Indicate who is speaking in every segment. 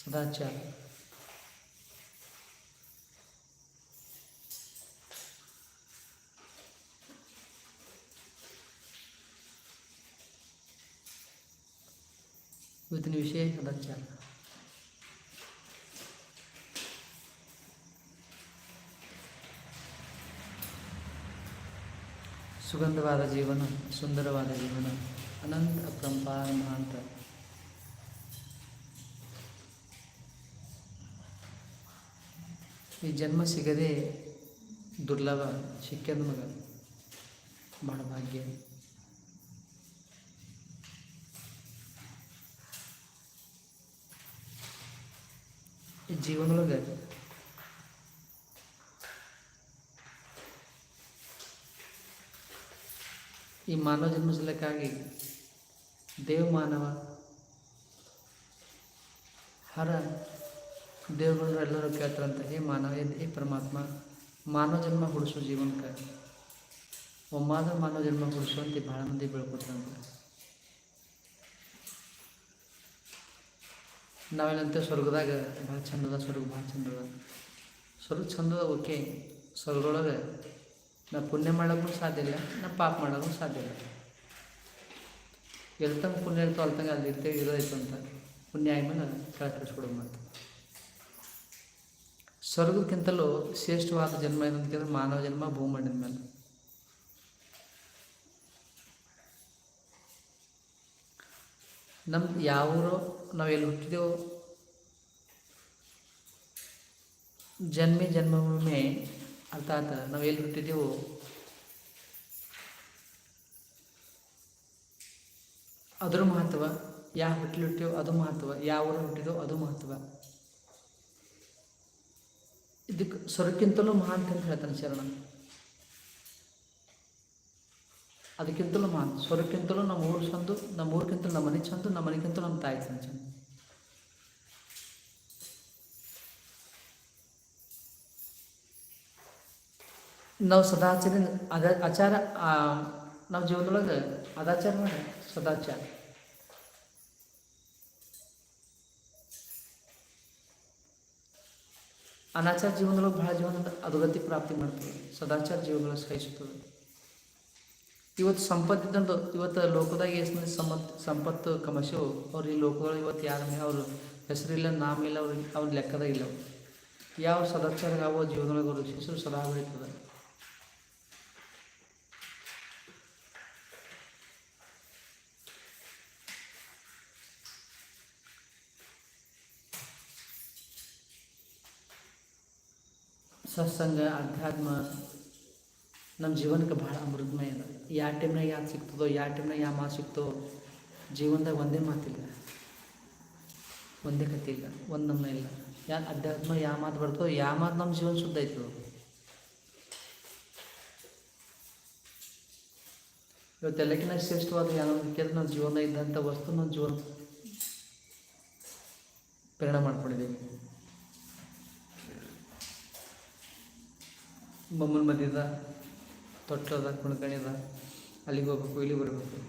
Speaker 1: ಸದಾಚಾರ ಇವತ್ತಿನ ವಿಷಯ ಸದಾಚಾರ ಸುಗಂಧವಾದ ಜೀವನ ಸುಂದರವಾದ ಜೀವನ ಅನಂತ ಅಪರಂಪಾರ ಮಹಾಂತ ಈ ಜನ್ಮ ಸಿಗದೆ ದುರ್ಲಭ, ಸಿಕ್ಕದ ಮಗ ಬಹಳ ಭಾಗ್ಯ. ಈ ಜೀವನೊಳಗೆ ಈ ಮಾನವ ಜನ್ಮಿಸಲಿಕ್ಕಾಗಿ ದೇವ ಮಾನವ ಹರ ದೇವಗಳು ಎಲ್ಲರೂ ಕೇಳ್ತಾರಂತ, ಹೇ ಮಾನವ ಹೇ- ಪರಮಾತ್ಮ, ಮಾನವ ಜನ್ಮ ಹುಡಿಸು ಜೀವನಕ್ಕೆ. ಒಮ್ಮಾದ ಮಾನವ ಜನ್ಮ ಹುಡಿಸು ಅಂತ ಭಾಳ ಮಂದಿ ಬೆಳ್ಕೊತಾರಂತ ನಾವೇನಂತೆ, ಸ್ವರ್ಗದಾಗ ಭಾಳ ಚಂದದ ಸ್ವರ್ಗ ಭಾಳ ಚಂದದ. ಸ್ವರ್ಗ ಚಂದದ ಓಕೆ. ಸ್ವರ್ಗದೊಳಗೆ ನಾ ಪುಣ್ಯ ಮಾಡೋಕ್ಕೂ ಸಾಧ್ಯ ಇಲ್ಲ, ನಾ ಪಾಪ ಮಾಡೋಕ್ಕೂ ಸಾಧ್ಯ ಇಲ್ಲ. ಎಲ್ತಂಗ ಪುಣ್ಯ ಇರ್ತೋ ಅಲ್ತಂಗೆ ಅಲ್ಲಿ ಇರ್ತೇವೆ ಇರೋದೈತು ಅಂತ ಪುಣ್ಯ ಆದ್ಮೇಲೆ ಕೆಳಗೆ ಕಳಿಸ್ಕೊಡೋದು ಮತ್ತೆ ಸ್ವರ್ಗಕ್ಕಿಂತಲೂ ಶ್ರೇಷ್ಠವಾದ ಜನ್ಮ ಏನಂತ ಮಾನವ ಜನ್ಮ ಭೂಮಂಡಿನ ಮೇಲೆ. ನಮ್ಮ ಯಾವೂರೋ ನಾವು ಎಲ್ಲಿ ಹುಟ್ಟಿದೆವೋ, ಜನ್ಮಿ ಜನ್ಮಭೂಮಿ ಅರ್ಥಾತ್ ನಾವು ಎಲ್ಲಿ ಹುಟ್ಟಿದೆವೋ, ಅದ್ರ ಮಹತ್ವ ಯಾವ ಹುಟ್ಟಲು ಹುಟ್ಟಿವೋ ಅದು ಮಹತ್ವ ಯಾವ ಊರು ಹುಟ್ಟಿದೋ ಅದು ಮಹತ್ವ. ಇದಕ್ಕೆ ಸ್ವರಕ್ಕಿಂತಲೂ ಮಹಾನ್ ಅಂತ ಹೇಳ್ತಾನೆ ಶರಣ. ಅದಕ್ಕಿಂತಲೂ ಮಹಾನ್. ಸ್ವರಕ್ಕಿಂತಲೂ ನಮ್ಮ ಊರು ಚಂದು, ನಮ್ಮ ಊರಿಗಿಂತಲೂ ನಮ್ಮ ಮನೆ ಚಂದು, ನಮ್ಮ ಮನೆಗಿಂತಲೂ ನಮ್ಮ ತಾಯಿ ಚಂದ. ಚಂದ ನಾವು ಸದಾಚಾರ ಅದ, ಆಚಾರ ನಮ್ಮ ಜೀವನದೊಳಗೆ ಅದಾಚಾರ ಸದಾಚಾರ. ಅನಾಚಾರ ಜೀವನದೊಳಗೆ ಭಾಳ ಜೀವನದ ಅಧೋಗತಿ ಪ್ರಾಪ್ತಿ ಮಾಡ್ತದೆ. ಸದಾಚಾರ ಜೀವನಗಳು ಸಹಿಸುತ್ತದೆ ಇವತ್ತು ಸಂಪತ್ತು ಇದ್ದಂದು ಇವತ್ತು ಲೋಕದಾಗ ಎಷ್ಟು ಮಂದಿ ಸಂಪತ್ತು ಕಮಶವು ಅವ್ರು ಈ ಲೋಕದೊಳಗೆ ಇವತ್ತು ಯಾರ ಮೇಲೆ ಅವರು ಹೆಸರಿಲ್ಲ ನಾಮಿಲ್ಲ ಅವ್ರಿಗೆ ಅವ್ರ ಲೆಕ್ಕದಾಗ ಇಲ್ಲ. ಯಾವ ಸದಾಚಾರ ಯಾವ ಜೀವನದೊಳಗೆ ಅವ್ರ ಹೆಸರು ಸದಾ ಬೆಳೀತದೆ. ಸತ್ಸಂಗ, ಅಧ್ಯಾತ್ಮ ನಮ್ಮ ಜೀವನಕ್ಕೆ ಭಾಳ ಅಮೃತಮಯ ಅದ. ಯಾವ ಟೈಮ್ನಾಗ ಯಾವ್ದು ಸಿಗ್ತದೋ ಯಾವ ಟೈಮ್ನಾಗ ಯಾವ ಮಾತು ಸಿಗ್ತೋ ಜೀವನದಾಗ ಒಂದೇ ಮಾತಿಲ್ಲ. ಒಂದೇ ಕತೆ ಇಲ್ಲ, ಒಂದು ನಮ್ಮ ಇಲ್ಲ. ಯಾ ಅಧ್ಯಾತ್ಮ ಯಾವ ಮಾತು ಬರ್ತದೋ ಯಾವ ಮಾತು ನಮ್ಮ ಜೀವನ ಶುದ್ಧ ಆಯ್ತದೋ ಇವತ್ತೆಲ್ಲಕ್ಕಿಂತ ಶ್ರೇಷ್ಠವಾದ ಯಾವ ಕೇಳಿದ್ರೆ ನಮ್ಮ ಜೀವನ ಇದ್ದಂಥ ವಸ್ತು ನಮ್ಮ ಜೀವನ ಪರಿಣಾಮ ಮಾಡ್ಕೊಂಡಿದ್ದೀವಿ ಬೊಮ್ಮನ ಮದ್ಯದ ತೊಟ್ಟದ, ಕುಣ್ಕಣಿದ, ಅಲ್ಲಿಗೆ ಹೋಗ್ಬೇಕು, ಇಲ್ಲಿಗೆ ಬರಬೇಕು.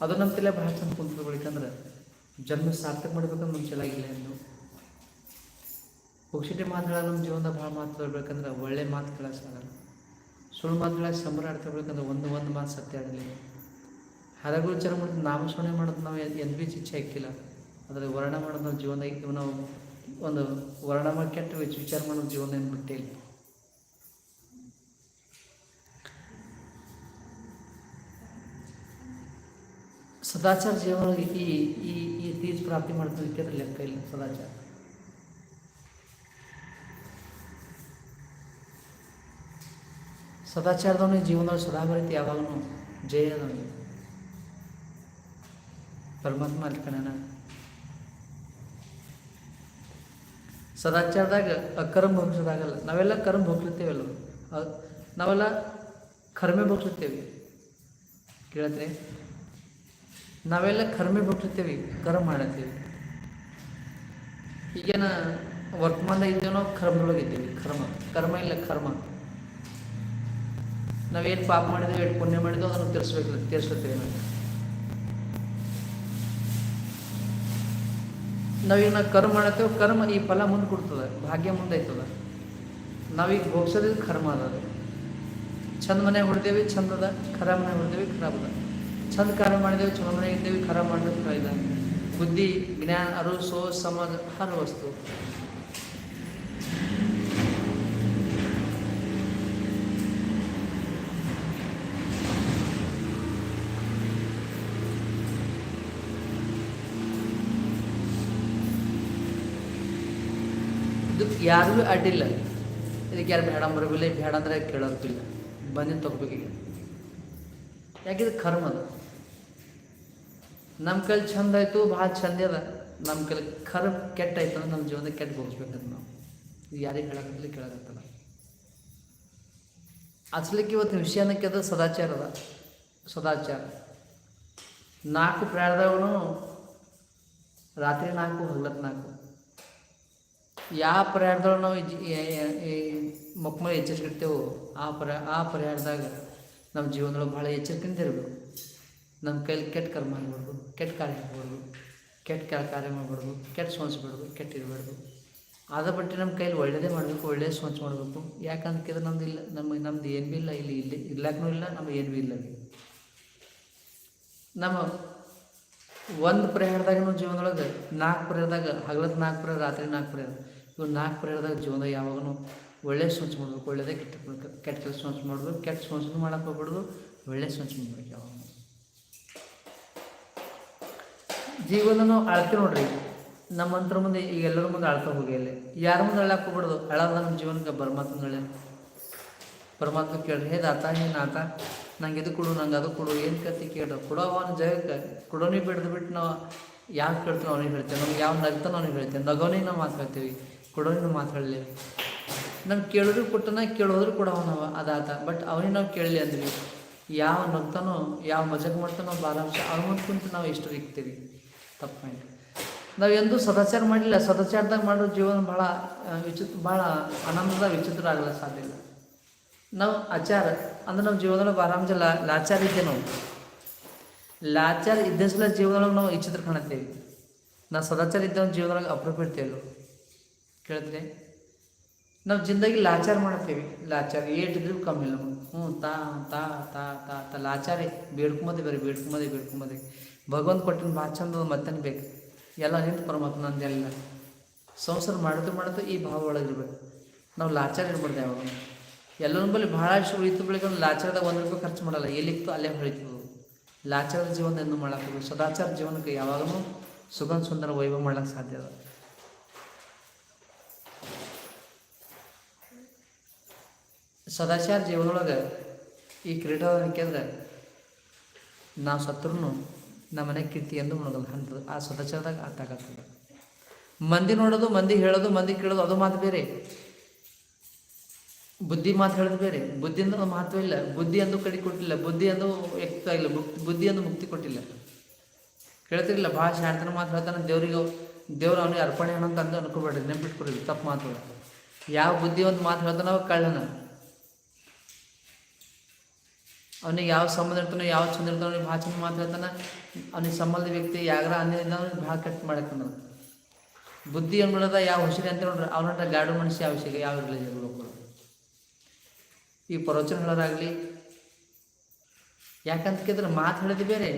Speaker 1: ಅದು ನಮ್ಮ ತಲೆ ಭಾಳ ಚಂದ ಕುಂತು ಬಳಿಕಂದ್ರೆ ಜನ್ಮ ಸಾರ್ಥಕ ಮಾಡ್ಬೇಕಂದ್ರೆ ಮುಂಚೆಲಾಗಿಲ್ಲ ಎಂದು. ಪುಕ್ಷಿಟಿ ಮಾತುಗಳ ನಮ್ಮ ಜೀವನದಾಗ ಭಾಳ ಮಾತು ಬರ್ಬೇಕಂದ್ರೆ ಒಳ್ಳೆ ಮಾತು ಕೇಳಿಸಾಗಲ್ಲ ಸುಳ್ಳು ಮಾತುಗಳ ಸಂಬರ ಆಡ್ತಿರ್ಬೇಕಂದ್ರೆ ಒಂದು ಒಂದು ಮಾತು ಸತ್ಯ ಆಗಲಿಲ್ಲ ಹರಗುರು ವಿಚಾರ ಮಾಡಿದ್ರೆ ನಾಮಸ್ಮರಣೆ ಮಾಡೋದು ನಾವು ಎಂದ್ ಬಿ ಇಚ್ಛೆ ಹಾಕಿಲ್ಲ. ಅದರ ವರ್ಣ ಮಾಡೋದು ನಾವು ಜೀವನದಾಗ ನಾವು ಒಂದು ವರ್ಣ ಮಾಡಿ ಕೆಟ್ಟ ವಿಚ್- ವಿಚಾರ ಮಾಡೋದು ಜೀವನ ಏನು ಬಿಟ್ಟೇ ಸದಾಚಾರ ಜೀವನ ಈ ಈ ಈ ತೀಜ್ ಪ್ರಾಪ್ತಿ ಮಾಡ್ತದಕ್ಕೆ ಲೆಕ್ಕ ಇಲ್ಲ ಸದಾಚಾರ. ಸದಾಚಾರದವನಿಗೆ ಜೀವನದಲ್ಲಿ ಸದಾ ಯಾವಾಗಲೂ ಜಯ ಅದವನಿಗೆ ಪರಮಾತ್ಮ ಅಲ್ಕಣ ಸದಾಚಾರದಾಗ ಅಕರ್ಮ ಭೋಗಿಸೋದಾಗಲ್ಲ, ನಾವೆಲ್ಲ ಕರ್ಮ ಭೋಗಿರ್ತೀವಲ್ಲ ನಾವೆಲ್ಲ ಕರ್ಮೆ ಭೋಗಿರ್ತೀವಿ ಕೇಳತ್ರಿ ನಾವೆಲ್ಲ ಕರ್ಮೆ ಬಿಟ್ಟಿರ್ತೀವಿ ಕರ್ಮ ಮಾಡತ್ತೀವಿ. ಈಗೇನ ವರ್ತಮಾನ ಇದ್ದೇನೋ ಕರ್ಮದೊಳಗೆ ಇದ್ದೀವಿ ಕರ್ಮ. ಕರ್ಮ ಇಲ್ಲ ಕರ್ಮ. ನಾವೇನು ಪಾಪ ಮಾಡಿದ್ವಿ ಎಷ್ಟು ಪುಣ್ಯ ಮಾಡಿದ್ವಿ ಅದನ್ನು ತೀರಿಸ್ಬೇಕು, ತೀರಿಸ್ಲತ್ತೀವಿ ನಾವು. ನಾವೀಗ ನಾವು ಕರ್ಮ ಮಾಡತ್ತೇವೆ, ಕರ್ಮ ಈ ಫಲ ಮುಂದೆ ಕೊಡ್ತದೆ, ಭಾಗ್ಯ ಮುಂದೆ ಆಯ್ತದ ನಾವೀಗ ಭೋಗ್ಸೋದಿದ್ದು ಕರ್ಮ ಅದ. ಚಂದ ಮನೆ ಹೊಡ್ದೇವಿ, ಚಂದದ, ಖರಾಬ್ ಮನೆ ಹೊಡ್ದೇವಿ, ಖರಾಬ್ ಅದ. ಚಂದ ಕಾರ್ಯ ಮಾಡಿದೇವಿ ಚಲೋ ಮನೆ ಇದ್ದೇವೆ ಖರ ಖರ ಇದೆ ಬುದ್ಧಿ, ಜ್ಞಾನ ಅರು ಸೋ ಸಮಾಜ ಹರ ವಸ್ತು. ಇದು ಯಾರಿಗೂ ಅಡ್ಡಿಲ್ಲ. ಇದಕ್ಕೆ ಯಾರು ಬೇಡ ಬರಬಿಲ್ಲ ಬೇಡ ಅಂದರೆ ಕೇಳೋದಿಲ್ಲ ಬಂದಿದ್ದು ತಗೋಬೇಕೀಗ. ಯಾಕಿದು ಕರ್ಮ ನಮ್ಮ ಕೈಲಿ ಚಂದ ಆಯಿತು, ಭಾಳ ಚಂದ ಅದ ನಮ್ಮ ಕೈಲಿ ಖರ ಕೆಟ್ಟ ಆಯ್ತು ಅಂದ್ರೆ ನಮ್ಮ ಜೀವನದಾಗ ಕೆಟ್ಟ ಹೋಗಿಸ್ಬೇಕಂತ ನಾವು. ಯಾರಿಗೆ ಹೇಳಕತ್ತಲಿ ಕೇಳಕತ್ತಲ್ಲ ಅಸಲಿಕ್ಕೆ ಇವತ್ತು ವಿಷಯ ಅನ್ನಕ್ಕೆ ಅದು ಸದಾಚಾರ ಅದ. ಸದಾಚಾರ. ನಾಲ್ಕು ಪ್ರಾಯದವನು ರಾತ್ರಿ ನಾಲ್ಕು, ಹಗ್ಲತ್ ನಾಲ್ಕು. ಯಾವ ಪ್ರಯಾಣದೊಳಗೆ ನಾವು ಮಕ್ಕಳು ಎಚ್ಚರಿಕೆ ಎಚ್ಚರಿಕಿರ್ತೇವೋ ಆ ಪ್ರ, ಆ ಪ್ರಯಾಣದಾಗ ನಮ್ಮ ಜೀವನದೊಳಗೆ ಭಾಳ ಎಚ್ಚರಿಕೆಯಿಂದ ಇರಬೇಕು. ನಮ್ಮ ಕೈಲಿ ಕೆಟ್ಟ ಕರ್ಮ ಮಾಡಬಾರ್ದು ಕೆಟ್ಟ ಕಾರ್ಯ ಆಗಬಾರ್ದು, ಕೆಟ್ಟ ಕಾರ್ಯ ಮಾಡಬಾರ್ದು, ಕೆಟ್ಟ ಸೋಂಚಬಾರ್ದು ಕೆಟ್ಟ ಇರಬಾರ್ದು ಬಟ್ಟೆ ನಮ್ಮ ಕೈಲಿ ಒಳ್ಳೆಯದೇ ಮಾಡಬೇಕು, ಒಳ್ಳೆಯ ಸೋಂಚ್ ಮಾಡಬೇಕು. ಯಾಕಂದ್ರೆ ನಮ್ದು ಇಲ್ಲ ನಮ್ಮ ನಮ್ದು ಏನು ಭೀ ಇಲ್ಲ, ಇಲ್ಲಿ ಇಲ್ಲಿ ಇರ್ಲಾಕೂ ಇಲ್ಲ, ನಮ್ಗೆ ಏನು ಭೀ ಇಲ್ಲ. ನಮ್ಮ ಒಂದು ಪ್ರಯಾಣದಾಗ ನಮ್ಮ ಜೀವನದೊಳಗೆ ನಾಲ್ಕು ಪ್ರಯಾಣದಾಗ ಹಗಲದ ನಾಲ್ಕು ಪ್ರಯಾಣ ರಾತ್ರಿ ನಾಲ್ಕು ಪ್ರಯಾಣ ಇವು ನಾಲ್ಕು ಪ್ರಯಾಣದಾಗ ಜೀವನದಾಗ ಯಾವಾಗೂ ಒಳ್ಳೆ ಸ್ವಚ್ಛ ಮಾಡಬೇಕು ಒಳ್ಳೆಯದೇ ಕೆಟ್ಟ ಕೆಟ್ಟ ಕೆಲಸ ಸೋಚ್ ಮಾಡಬೇಕು, ಕೆಟ್ಟ ಸೋಚನ್ನು ಮಾಡೋಕ್ಕೆ ಹೋಗ್ಬಾರ್ದು ಒಳ್ಳೆ ಸ್ವಚ್ಛ ಮಾಡಬೇಕು ಯಾವಾಗ ಜೀವನ ಅಳತೆ ನೋಡ್ರಿ. ನಮ್ಮಂತ್ರ ಮುಂದೆ ಈಗ ಎಲ್ಲರ ಮುಂದೆ ಅಳ್ತಾ ಹೋಗಿ ಅಲ್ಲಿ ಯಾರ ಮುಂದೆ ಅಳಕ್ಕೆ ಹೋಗ್ಬಾರ್ದು? ಅಳದ ನಮ್ಮ ಜೀವನಕ್ಕೆ ಪರಮಾತ್ಮಗಳೇ ಪರಮಾತ್ಮ ಕೇಳ್ರಿ, ಹೇ ದಾತ, ಹೇ ನಾತ, ನಂಗೆ ಇದು ಕೊಡು, ನಂಗೆ ಅದು ಕೊಡು, ಏನು ಕತ್ತಿ ಕೇಳ್ರಿ? ಕೊಡೋ ಅವನ ಜಗಕ್ಕೆ. ಕೊಡೋನಿ ಬಿಡ್ದು ಬಿಟ್ಟು ನಾವು ಯಾಕೆ ಕೇಳ್ತೀವಿ ಅವನಿಗೆ ಹೇಳ್ತೇವೆ. ನಮ್ಗೆ ಯಾವ ನಗ್ತಾನೋ ಅವನಿಗೆ ಹೇಳ್ತೇವೆ. ನಗೋನಿಗೆ ನಾವು ಮಾತಾಡ್ತೀವಿ ಕೊಡೋನಿ ನಾವು ಮಾತಾಡಲಿ ನಮ್ಗೆ ಕೇಳಿದ್ರು ಕೊಟ್ಟನ, ಕೇಳೋದ್ರು ಕೂಡ ಅವನವ ಅದಾತ. ಬಟ್ ಅವನಿಗೆ ನಾವು ಕೇಳಲಿ ಅಂದ್ವಿ. ಯಾವ ನಗ್ತಾನೋ, ಯಾವ ಮಜಾಕ್ ಮಾಡ್ತಾನೋ, ಬಾಲಾಂಶ, ಅವ್ನ ಮುಂದೆ ಕುಂತು ನಾವು ಎಷ್ಟು ಇಕ್ತೀವಿ ತಪ್ಪು ಪಾಯಿಂಟ್ ನಾವು ಎಂದೂ ಸದಾಚಾರ ಮಾಡಿಲ್ಲ. ಸದಾಚಾರದಾಗ ಮಾಡೋ ಜೀವನ ಭಾಳ ವಿಚಿತ್ರ ಭಾಳ ಆನಂದದ ವಿಚಿತ್ರ ಆಗಲ್ಲ ಸಾಧ್ಯ ಇಲ್ಲ. ನಾವು ಆಚಾರ, ಅಂದ್ರೆ ನಮ್ಮ ಜೀವನದೊಳಗೆ ಆರಾಮ್ಜ ಲಾ, ಲಾಚಾರ ಇದ್ದೆ ನಾವು. ಲಾಚಾರ ಇದ್ದಸಲ ಜೀವನದೊಳಗೆ ನಾವು ವಿಚಿತ್ರ ಕಾಣುತ್ತೇವೆ. ನಾವು ಸದಾಚಾರ ಇದ್ದ ಒಂದು ಜೀವನದೊಳಗೆ ಅಪ್ರೂಪಿಡ್ತೇವೆ ಕೇಳಿದ್ರೆ? ನಾವು ಜಿಂದಾಗಿ ಲಾಚಾರ ಮಾಡ್ತೇವೆ. ಲಾಚಾರ ಏಟಿದ್ರು ಕಮ್ಮಿ ಇಲ್ಲ ಹ್ಞೂ, ತಾ ತಾ ತಾ ತಾ ತಾ, ಲಾಚಾರಿ. ಬೇಡ್ಕೊಂಬದೆ ಬೇರೆ, ಬೇಡ್ಕೊಂಬದೆ ಬೇಡ್ಕೊಂಬದೆ. ಭಗವಂತ ಕೊಟ್ಟಿನ ಭಾಳ ಚಂದ ಮತ್ತೇನು ಬೇಕು. ಎಲ್ಲ ನಿಂತು ಪರಮಾತ್ಮ ನಂದೆಲ್ಲ ಸಂಸಾರ ಮಾಡೋದು ಮಾಡೋದು ಈ ಭಾವ ಒಳಗಿರ್ಬೇಕು ನಾವು ಲಾಚಾರ ಇರ್ಬಾರ್ದು ಯಾವಾಗ. ಎಲ್ಲರ ಬಳಿ ಭಾಳಷ್ಟು ಉಳಿತು ಒಂದು ಲಾಚಾರದಾಗ ಒಂದು ರೂಪಾಯಿ ಖರ್ಚು ಮಾಡಲ್ಲ. ಎಲ್ಲಿತ್ತು ಅಲ್ಲೇ ಹೊಳಿತು ಲಾಚಾರದ ಜೀವನ ಎಂದು ಮಾಡಕ್ಕೆ ಸದಾಚಾರ ಜೀವನಕ್ಕೆ ಯಾವಾಗಲೂ ಸುಗಮ ಸುಂದರ ವೈಭವ ಮಾಡ್ಲಿಕ್ಕೆ ಸಾಧ್ಯ ಅದ. ಸದಾಚಾರ ಜೀವನದೊಳಗೆ ಈ ಕ್ರೀಡಾ ಅಂದ್ರೆ ನಾವು ಸತ್ರು ನಮ್ಮ ಮನೆ ಕೀರ್ತಿ ಎಂದು ನೋಡೋದು ಅಂತದ್ದು ಆ ಸದಾಚಾರದಾಗ ಅರ್ಥಾಗತ್ತದ ಮಂದಿ ನೋಡೋದು, ಮಂದಿ ಹೇಳೋದು, ಮಂದಿ ಕೇಳೋದು, ಅದು ಮಾತು ಬೇರೆ. ಬುದ್ಧಿ ಮಾತು ಹೇಳೋದು ಬೇರೆ. ಒಂದು ಮಹತ್ವ ಇಲ್ಲ. ಬುದ್ಧಿ ಎಂದು ಕಡಿ ಕೊಟ್ಟಿಲ್ಲ. ಬುದ್ಧಿ ಎಂದು ವ್ಯಕ್ತ ಇಲ್ಲ. ಬುದ್ಧಿ ಎಂದು ಮುಕ್ತಿ ಕೊಟ್ಟಿಲ್ಲ. ಕೇಳ್ತಿರಲಿಲ್ಲ ಭಾಳ ಶಾಂತನ ಮಾತು ಹೇಳ್ತಾನೆ. ದೇವ್ರಿಗೆ, ದೇವ್ರು ಅವನಿಗೆ ಅರ್ಪಣೆ ಅಂತ ಅಂದು ಅನ್ಕೋಬೇಡ್ರಿ. ನೆನ್ಪಿಟ್ಕೊಡ್ರಿ ತಪ್ಪು ಮಾತು. ಯಾವ ಬುದ್ಧಿ ಒಂದು ಮಾತು ಹೇಳ್ತಾನೋ ಕಳ್ಳನ. ಅವನಿಗೆ ಯಾವ ಸಂಬಂಧ ಇರ್ತಾನೆ, ಯಾವ ಚಂದ ಇರ್ತಾನೆ, ಅವ್ನಿಗೆ ಭಾಳ ಚಂದ ಮಾತಾಡ್ತಾನೆ ಅವನಿಗೆ ಸಂಬಂಧ ವ್ಯಕ್ತಿ ಯಾಗ್ರ ಅಂದಿದ್ದ ಅವ್ನಿಗೆ ಭಾಳ ಕೆಟ್ಟ ಮಾಡಕ್ಕೆ ಬುದ್ಧಿ ಅನ್ಬಿಡೋದ ಯಾವ ಹುಷಾರಿ ಅಂತ ನೋಡ್ರಿ ಅವನ ಗಾಡು ಮನುಷ್ಯ ವಿಷಯ ಯಾವ ಇರಲಿಲ್ಲ ಈ ಪ್ರವಚನಗಳಾಗಲಿ, ಯಾಕಂತ ಕೇಳಿದ್ರೆ ಮಾತು ಹೇಳಿದ್ ಬೇರೆ